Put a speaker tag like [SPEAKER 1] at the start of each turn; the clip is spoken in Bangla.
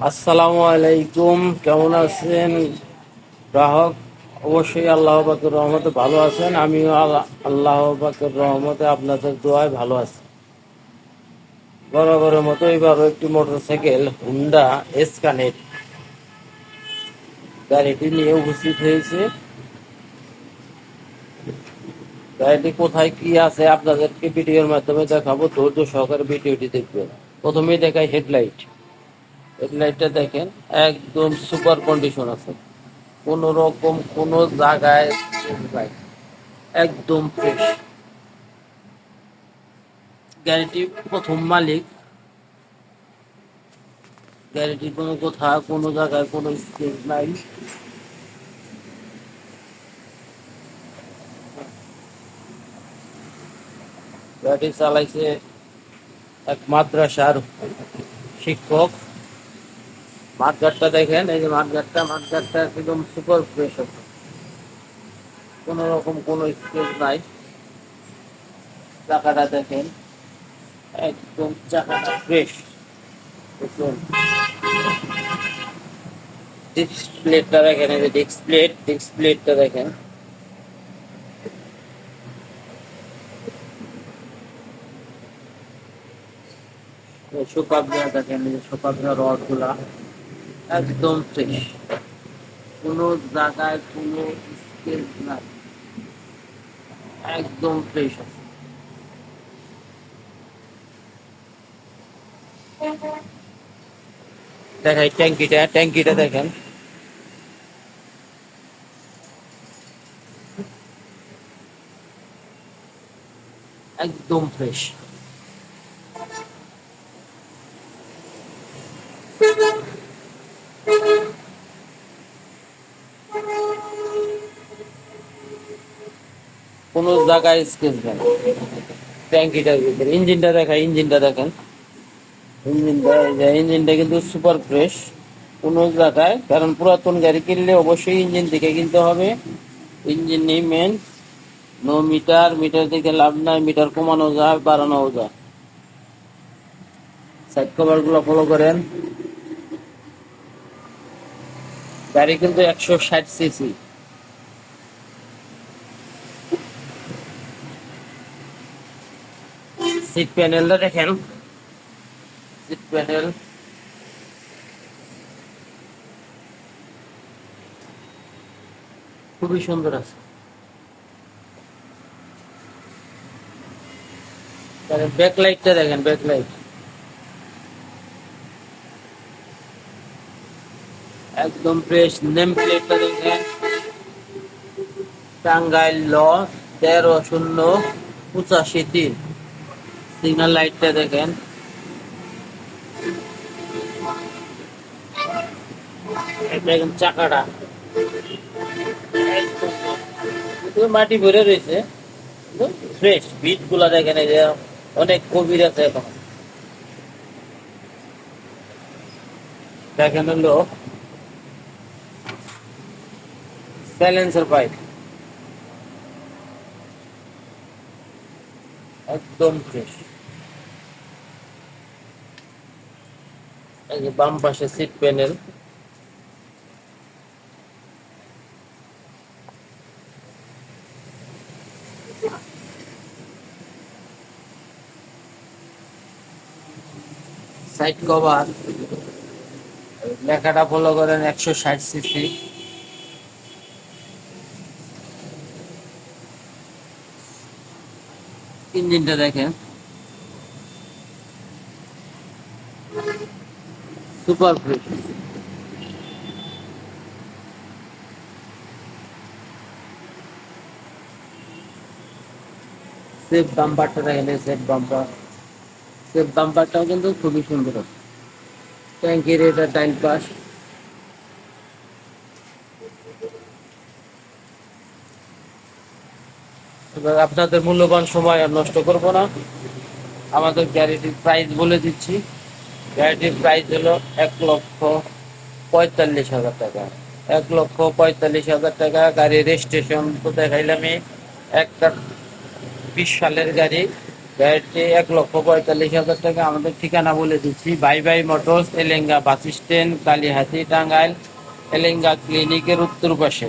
[SPEAKER 1] আসসালামু আলাইকুম, কেমন আছেন? গ্রাহক, অবশ্যই আল্লাহ পাকের রহমতে ভালো আছেন। আমিও আল্লাহ- পাকের রহমতে আপনাদের দোয়ায় ভালো আছি। বরাবরের মতো এবারও একটি মোটরসাইকেল হুন্ডা এসকানেট গাড়িটি নিয়ে উপস্থিত হয়েছে। গাড়িটি কোথায়, কি আছে আপনাদেরকে ভিডিওর মাধ্যমে দেখাবো। ধৈর্য সহকারে ভিডিওটি দেখবেন। প্রথমেই দেখাই হেডলাইট। হেডলাইটটা দেখেন, একদম সুপার কন্ডিশন আছে। কোন রকম কোন জায়গায়। একদম ফ্রেশ গাড়িটি প্রথম মালিক। গাড়িটি কোনো কোথাও, কোনো জায়গায় কোনো স্পেস নাই। গাড়ি চালাইছে এক মাদ্রাসার শিক্ষক। মাঠঘাটটা দেখেন, এই যে মাঠঘাটটা মাঠঘাটটা একদম সুপার ফ্রেশ আছে কোনো রকম কোনো স্পেস নাই। চাকাটা দেখেন, একদম চাকাটা ফ্রেশ দেখুন। ডিস্ক প্লেটটা দেখেন, এই যে ডিস্ক প্লেট ডিস্ক প্লেটটা দেখেন শোকাবরা দেখেন, এই যে শোকাবরা রডগুলা একদম ফ্রেশ কোনো জায়গায় কোনো স্পেস নাই। একদম ফ্রেশ আছে। দেখাই ট্যাঙ্কিটা ট্যাঙ্কিটা দেখেন। একদম ফ্রেশ কোনো জায়গায় স্কেচ নেই ট্যাঙ্কিটার ভিতরে। ইঞ্জিনটা দেখায় ইঞ্জিনটা দেখেন। ইঞ্জিনটা ইঞ্জিনটা কিন্তু সুপার ফ্রেশ কোনো জায়গায়, কারণ পুরাতন গাড়ি কিনলে অবশ্যই ইঞ্জিন দেখে কিনতে হবে। ইঞ্জিন নেই মেন নো মিটার মিটার থেকে লাভ নাই মিটার কমানো যায় বাড়ানো যায়। সাইড কভারগুলো ফলো করেন। গাড়ি কিন্তু একশো ষাট সিসি সিট প্যানেলটা দেখেন। সিট প্যানেল খুবই সুন্দর আছে। ব্যাক লাইটটা দেখেন ব্যাক লাইট একদম ফ্রেশ নেম প্লেটটা দেখেন। টাঙ্গাইল ল তেরো শূন্য পঁচাশি তিন। সিগন্যাল লাইটটা দেখেন। দেখেন চাকাটা। মাটি ভরে রয়েছে। ফ্রেশ বিটগুলা দেখেন এই যে অনেক গভীর আছে এখন। দেখেন হলো স্যালেন্সার পাইপ একদম ফ্রেশ বাম পাশে সিট প্যানেল সাইড কভার লেখাটা ফলো করেন একশো ষাট সিসি ইঞ্জিনটা দেখেন সুপার ফ্রেশ সেফ বাম্পারটা দেখেন সেফ বাম্পার সেফ বাম্পারটাও কিন্তু খুবই সুন্দর। আছে ট্যাঙ্কির এটা টাইল পাস আপনাদের মূল্যবান সময় আর নষ্ট করব না। আমাদের গাড়িটির প্রাইস বলে দিচ্ছি। গাড়িটির প্রাইস হলো এক লক্ষ পঁয়তাল্লিশ হাজার টাকা। এক লক্ষ পঁয়তাল্লিশ হাজার টাকা গাড়ির রেজিস্ট্রেশন তো দেখাইলামই। একটা বিশ সালের গাড়ি গাড়িটি এক লক্ষ পঁয়তাল্লিশ হাজার টাকা। আমাদের ঠিকানা বলে দিচ্ছি, Bhai Bhai Motors, Elenga bus stand, Kalihati, Tangail, Elenga ক্লিনিকের উত্তর পাশে।